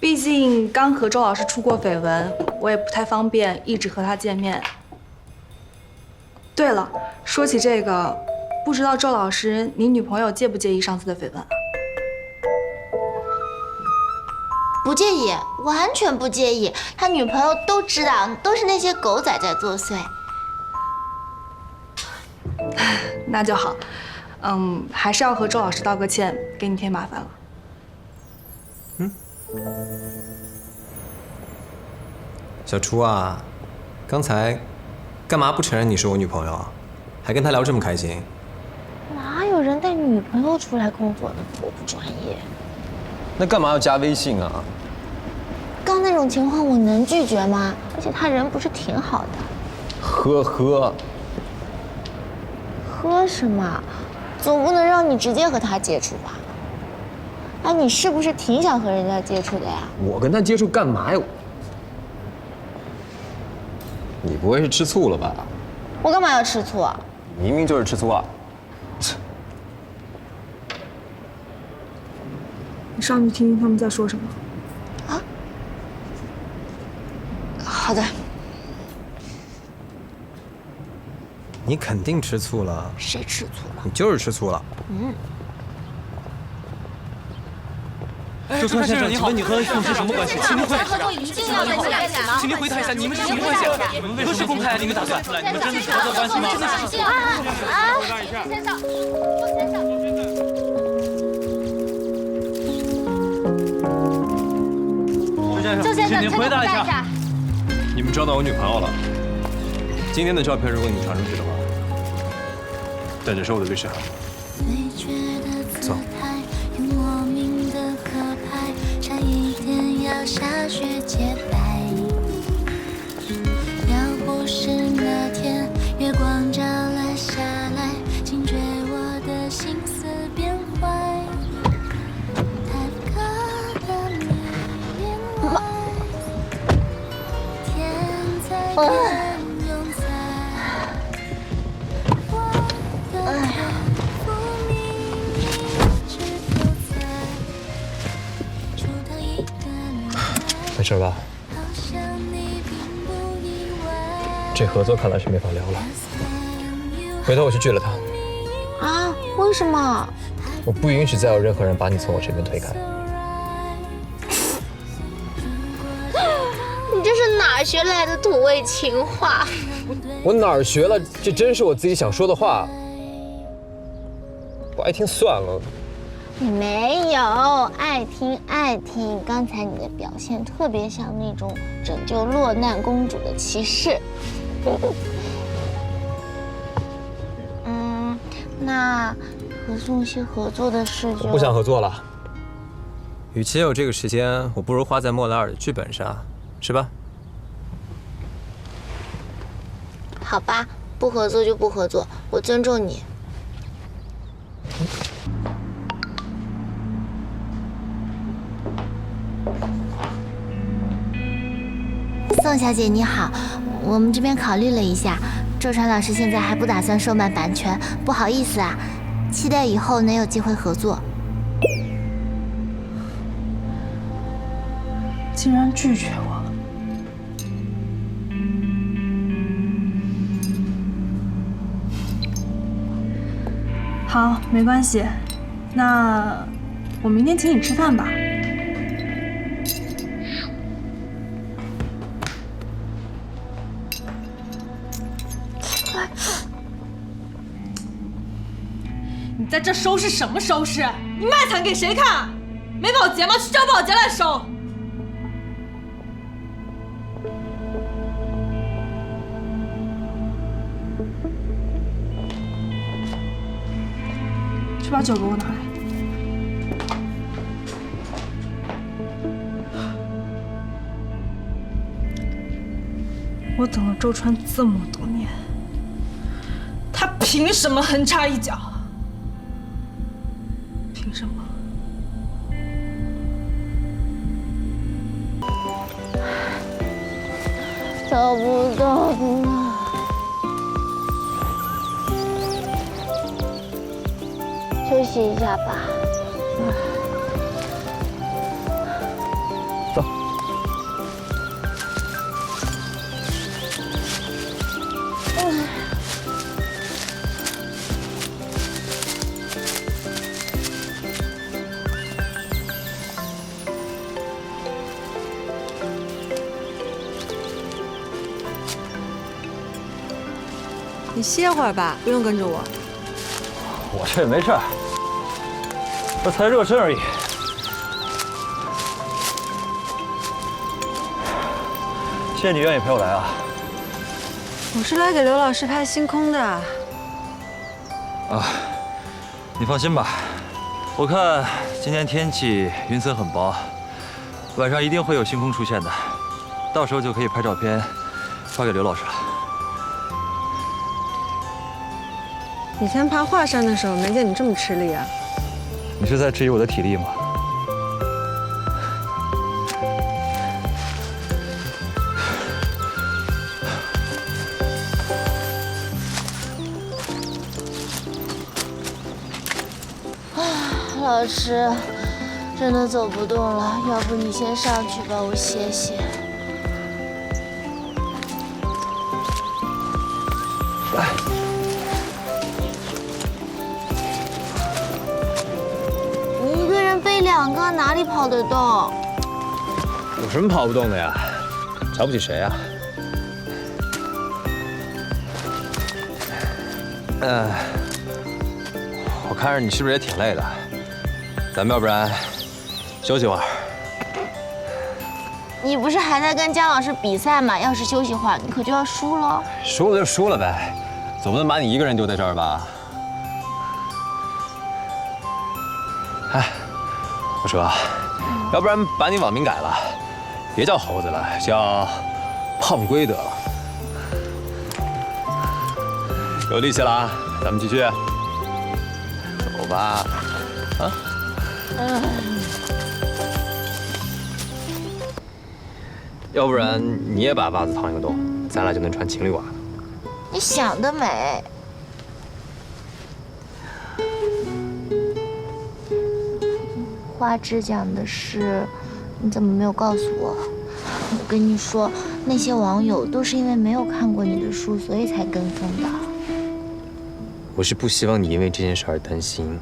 毕竟刚和周老师出过绯闻，我也不太方便一直和他见面。对了，说起这个，不知道周老师，你女朋友介不介意上次的绯闻啊？不介意，完全不介意。他女朋友都知道，都是那些狗仔在作祟。那就好。嗯，还是要和周老师道个歉，给你添麻烦了。嗯，小初啊，刚才干嘛不承认你是我女朋友啊？还跟他聊这么开心？哪有人带女朋友出来工作的？多不专业。那干嘛要加微信啊？刚那种情况我能拒绝吗？而且他人不是挺好的。呵呵。呵什么？总不能让你直接和他接触吧？哎，你是不是挺想和人家接触的呀？我跟他接触干嘛呀？你不会是吃醋了吧？我干嘛要吃醋啊？明明就是吃醋了。你上去听听他们在说什么。啊？好的。你肯定吃醋了。谁吃醋了？你就是吃醋了。嗯。周川先生，你好，你和宋是什么关系？请您回，请您回答一下，你们是什么关系？何时公开？你们打算？你们真的是合作关系吗？啊啊！先生，先生。周先生，请您回答一下。你们招到我女朋友了。今天的照片，如果你们传出去的话。带着收我的律师函。下雪洁白。要不是那天月光照了下来，惊觉我的心思变坏。的，天。没事吧？这合作看来是没法聊了。回头我去拒了他。啊？为什么？我不允许再有任何人把你从我身边推开。你这是哪学来的土味情话？我哪儿学了？这真是我自己想说的话。不爱听算了。你没有爱听爱听，刚才你的表现特别像那种拯救落难公主的骑士。嗯，那和宋茜合作的事就不想合作了。与其有这个时间，我不如花在莫莱尔的剧本上，是吧？好吧，不合作就不合作，我尊重你。宋小姐你好，我们这边考虑了一下，周传老师现在还不打算售卖版权，不好意思啊，期待以后能有机会合作。竟然拒绝我，好，没关系，那我明天请你吃饭吧。这收拾什么收拾？你卖惨给谁看？没保洁吗？去找保洁来收。去把酒给我拿来。我等了周川这么多年，他凭什么横插一脚？走不动了，休息一下吧。歇会儿吧，不用跟着我。我这也没事儿，这才热身而已。谢谢你愿意陪我来啊。我是来给刘老师拍星空的。啊，你放心吧，我看今天天气云层很薄，晚上一定会有星空出现的，到时候就可以拍照片发给刘老师了。以前爬华山的时候没见你这么吃力啊。你是在质疑我的体力吗？啊老师，真的走不动了，要不你先上去吧，我歇歇。哪里跑得动？有什么跑不动的呀？瞧不起谁呀？呃，我看着你是不是也挺累的？咱们要不然休息会儿？你不是还在跟姜老师比赛吗？要是休息会儿，你可就要输了。输了就输了呗，总不能把你一个人丢在这儿吧？我说，要不然把你网名改了，别叫猴子了，叫胖龟得了。有力气了啊，咱们继续。走吧，啊。要不然你也把袜子烫一个洞，咱俩就能穿情侣袜了。你想得美。花枝讲的是，你怎么没有告诉我？我跟你说，那些网友都是因为没有看过你的书，所以才跟风的。我是不希望你因为这件事而担心。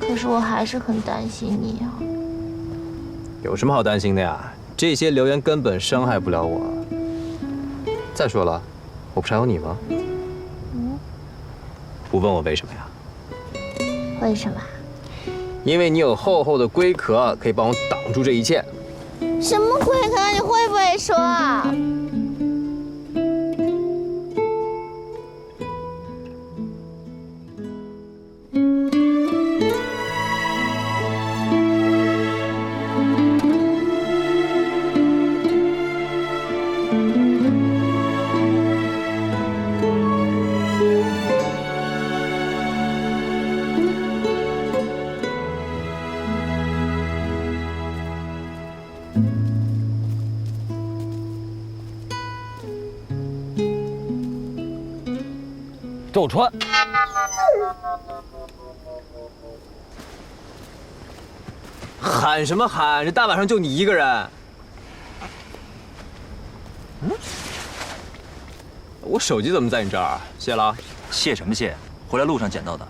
可是我还是很担心你啊。有什么好担心的呀？这些留言根本伤害不了我。再说了，我不是还有你吗？嗯，不问我为什么呀？为什么？因为你有厚厚的龟壳，可以帮我挡住这一切。什么龟壳？你会不会说啊？给我穿！喊什么喊？这大晚上就你一个人。嗯？我手机怎么在你这儿？谢了。谢什么谢？回来路上捡到的。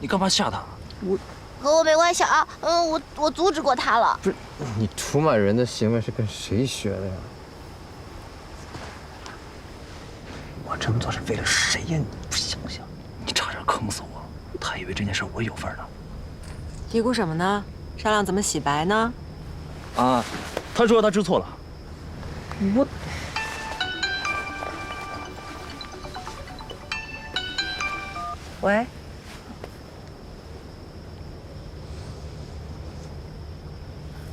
你干嘛吓他？我和我没关系啊。嗯，我我阻止过他了。不是，你出卖人的行为是跟谁学的呀？我这么做是为了谁呀？你不想想，你差点坑死我！他以为这件事我有份呢。嘀咕什么呢？商量怎么洗白呢？啊，他说他知错了。我。喂。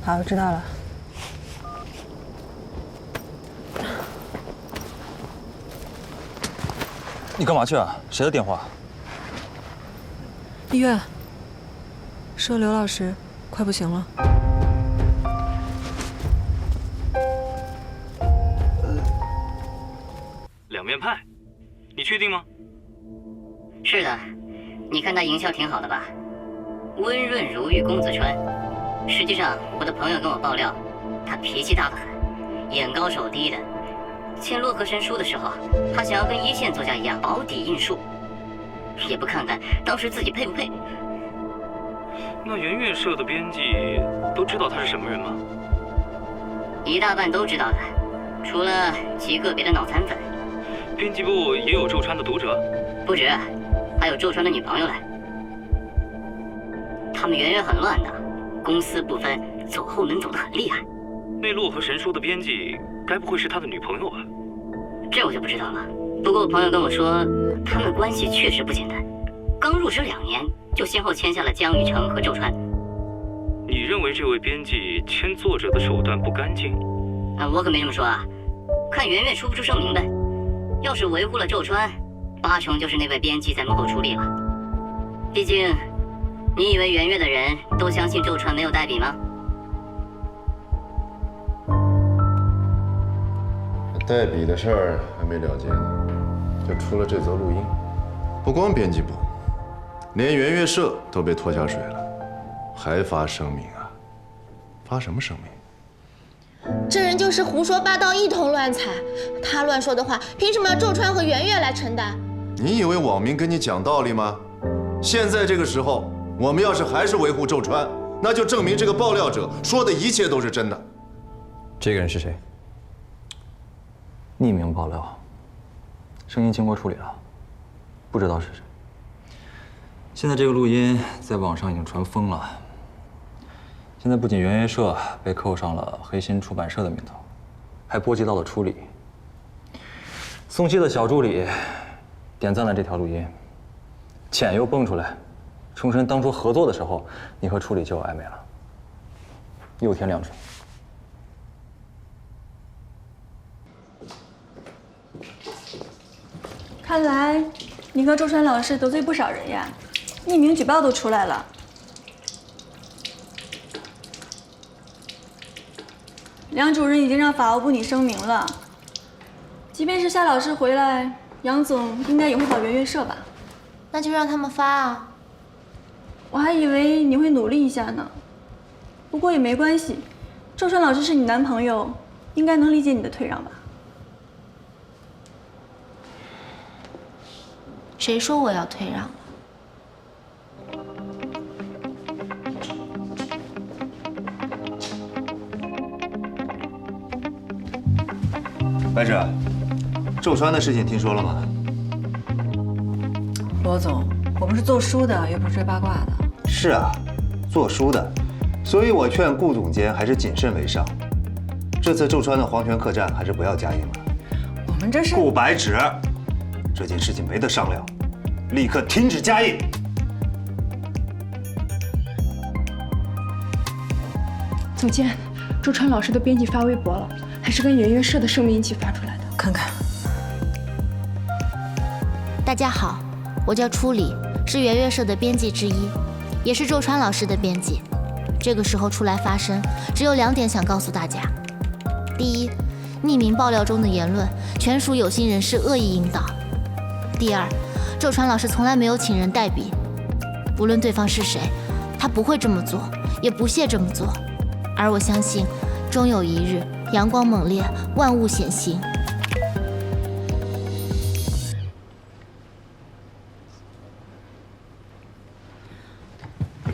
好，我知道了。你干嘛去啊？谁的电话？医院。说刘老师快不行了。两面派，你确定吗？是的，你看他营销挺好的吧？温润如玉公子川。实际上，我的朋友跟我爆料，他脾气大得很，眼高手低的。签洛河神书的时候，他想要跟一线作家一样保底印数，也不看看当时自己配不配。那圆月社的编辑都知道他是什么人吗？一大半都知道的，除了极个别的脑残粉。编辑部也有周川的读者，不止，还有周川的女朋友嘞。他们圆月很乱的，公私不分，走后门走得很厉害。那洛河神书的编辑该不会是他的女朋友吧？这我就不知道了。不过我朋友跟我说，他们关系确实不简单。刚入职两年，就先后签下了江雨城和周川。你认为这位编辑签作者的手段不干净？啊，我可没这么说啊。看圆月出不出声明呗。要是维护了周川，八成就是那位编辑在幕后出力了。毕竟，你以为圆月的人都相信周川没有代笔吗？代笔的事儿还没了结呢，就出了这则录音。不光编辑部，连圆月社都被拖下水了，还发声明啊？发什么声明？这人就是胡说八道，一通乱踩。他乱说的话，凭什么要周川和圆月来承担？你以为网民跟你讲道理吗？现在这个时候，我们要是还是维护周川，那就证明这个爆料者说的一切都是真的。这个人是谁？匿名爆料，声音经过处理了，不知道是谁。现在这个录音在网上已经传疯了。现在不仅圆月社被扣上了黑心出版社的名头，还波及到了初理。宋希的小助理点赞了这条录音，钱又蹦出来，重申当初合作的时候，你和初理就有暧昧了。又添两重。看来你和周川老师得罪不少人呀，匿名举报都出来了。梁主任已经让法务部拟声明了，即便是夏老师回来，杨总应该也会保圆月社吧？那就让他们发啊！我还以为你会努力一下呢，不过也没关系，周川老师是你男朋友，应该能理解你的退让吧？谁说我要退让了？白芷，周川的事情听说了吗？罗总，我们是做书的，又不是追八卦的。是啊，做书的，所以我劝顾总监还是谨慎为上。这次周川的黄泉客栈还是不要加印了。我们这是顾白芷，这件事情没得商量，立刻停止加印。总监，周川老师的编辑发微博了，还是跟圆圆社的声明一起发出来的。看看。大家好，我叫初里，是圆月社的编辑之一，也是周川老师的编辑。这个时候出来发声，只有两点想告诉大家：第一，匿名爆料中的言论全属有心人士恶意引导；第二，周传老师从来没有请人代笔，无论对方是谁，他不会这么做，也不屑这么做。而我相信，终有一日，阳光猛烈，万物显形。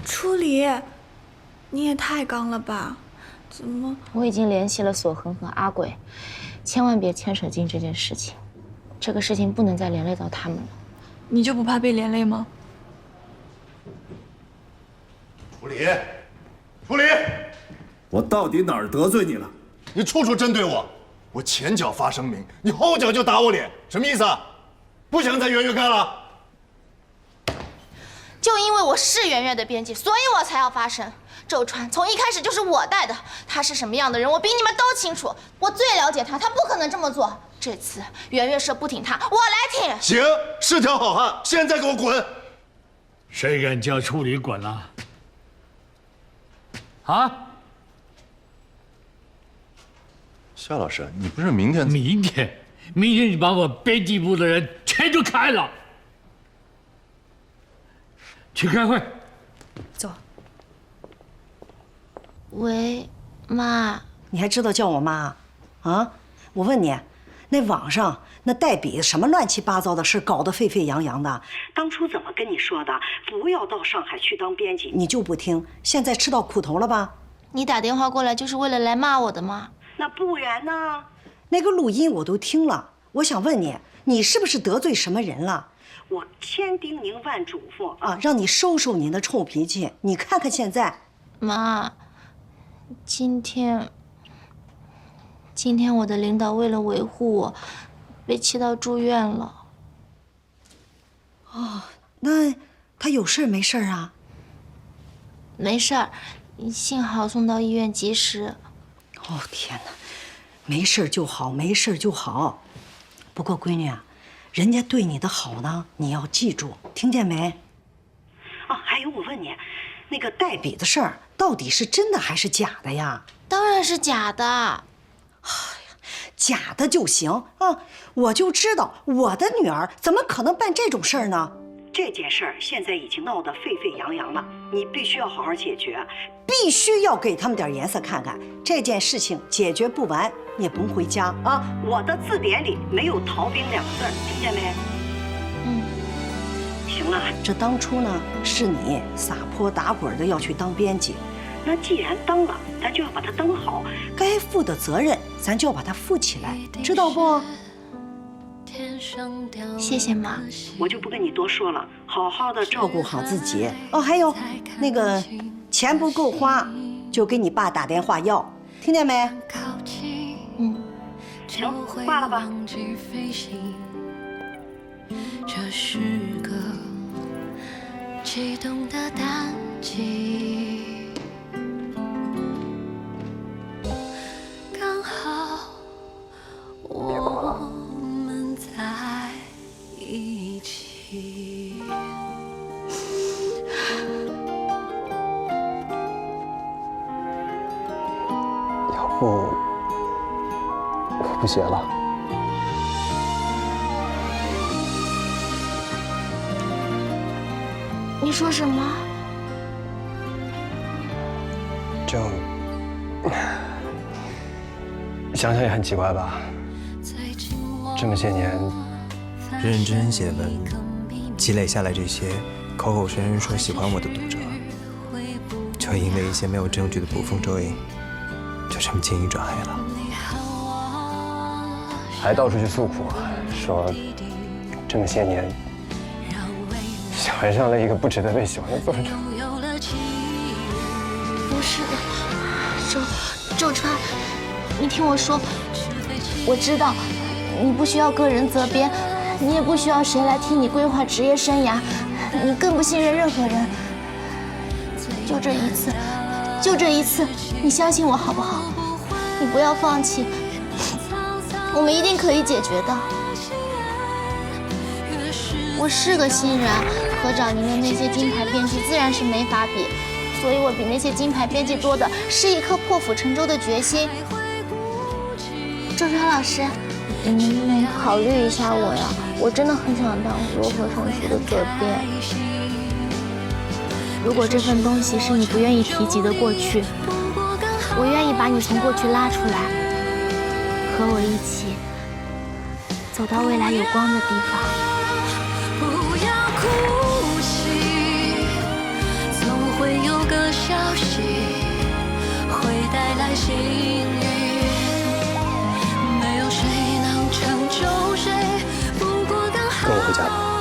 初理，你也太刚了吧？怎么？我已经联系了索恒和阿鬼，千万别牵扯进这件事情。这个事情不能再连累到他们了。你就不怕被连累吗？处理，处理，我到底哪儿得罪你了？你处处针对我，我前脚发声明，你后脚就打我脸，什么意思啊？不想在圆圆干了？就因为我是圆圆的编辑，所以我才要发声。周川从一开始就是我带的，他是什么样的人，我比你们都清楚。我最了解他，他不可能这么做。这次圆月社不挺他，我来挺。行，是条好汉，现在给我滚！谁敢叫处理滚了？啊？夏老师，你不是明天？明天，明天你把我编辑部的人全都开了，去开会。走。喂，妈，你还知道叫我妈？啊，我问你，那网上那代笔什么乱七八糟的事搞得沸沸扬扬的，当初怎么跟你说的？不要到上海去当编辑，你就不听，现在吃到苦头了吧？你打电话过来就是为了来骂我的吗？那不然呢？那个录音我都听了，我想问你，你是不是得罪什么人了？我千叮咛万嘱咐啊，让你收收你那臭脾气。你看看现在，妈，今天，今天我的领导为了维护我，被气到住院了。哦，那他有事没事啊？没事儿，幸好送到医院及时。哦天哪，没事就好，没事就好。不过闺女啊，人家对你的好呢，你要记住，听见没？哦，还有我问你，那个代笔的事儿到底是真的还是假的呀？当然是假的。哎呀假的就行啊！我就知道我的女儿怎么可能办这种事儿呢？这件事儿现在已经闹得沸沸扬扬了，你必须要好好解决，必须要给他们点颜色看看。这件事情解决不完，你也甭回家啊！我的字典里没有逃兵两个字，听见没？这当初呢是你撒泼打滚的要去当编辑，那既然当了，咱就要把它当好，该负的责任咱就要把它负起来，知道不？谢谢妈，我就不跟你多说了，好好的照顾好自己哦。还有，那个钱不够花，就给你爸打电话要，听见没？嗯，行，挂了吧。这是个激动的淡季，刚好我们在一起。要不我不写了。你说什么？就想想也很奇怪吧。这么些年认真写文，积累下来这些口口声声说喜欢我的读者，就因为一些没有证据的捕风捉影，就这么轻易转黑了。还到处去诉苦，说这么些年喜欢上了一个不值得被喜欢的作者。不是的，周周川，你听我说，我知道你不需要个人责编，你也不需要谁来替你规划职业生涯，你更不信任任何人。就这一次，就这一次，你相信我好不好？你不要放弃，我们一定可以解决的。我是个新人，和找您的那些金牌编辑自然是没法比，所以我比那些金牌编辑多的是一颗破釜沉舟的决心。周川老师，你能不能考虑一下我呀？我真的很想当《柔和成书》的责编。如果这份东西是你不愿意提及的过去，我愿意把你从过去拉出来，和我一起走到未来有光的地方。息会带来幸运。没有谁能成就谁，不过刚好跟我回家吧。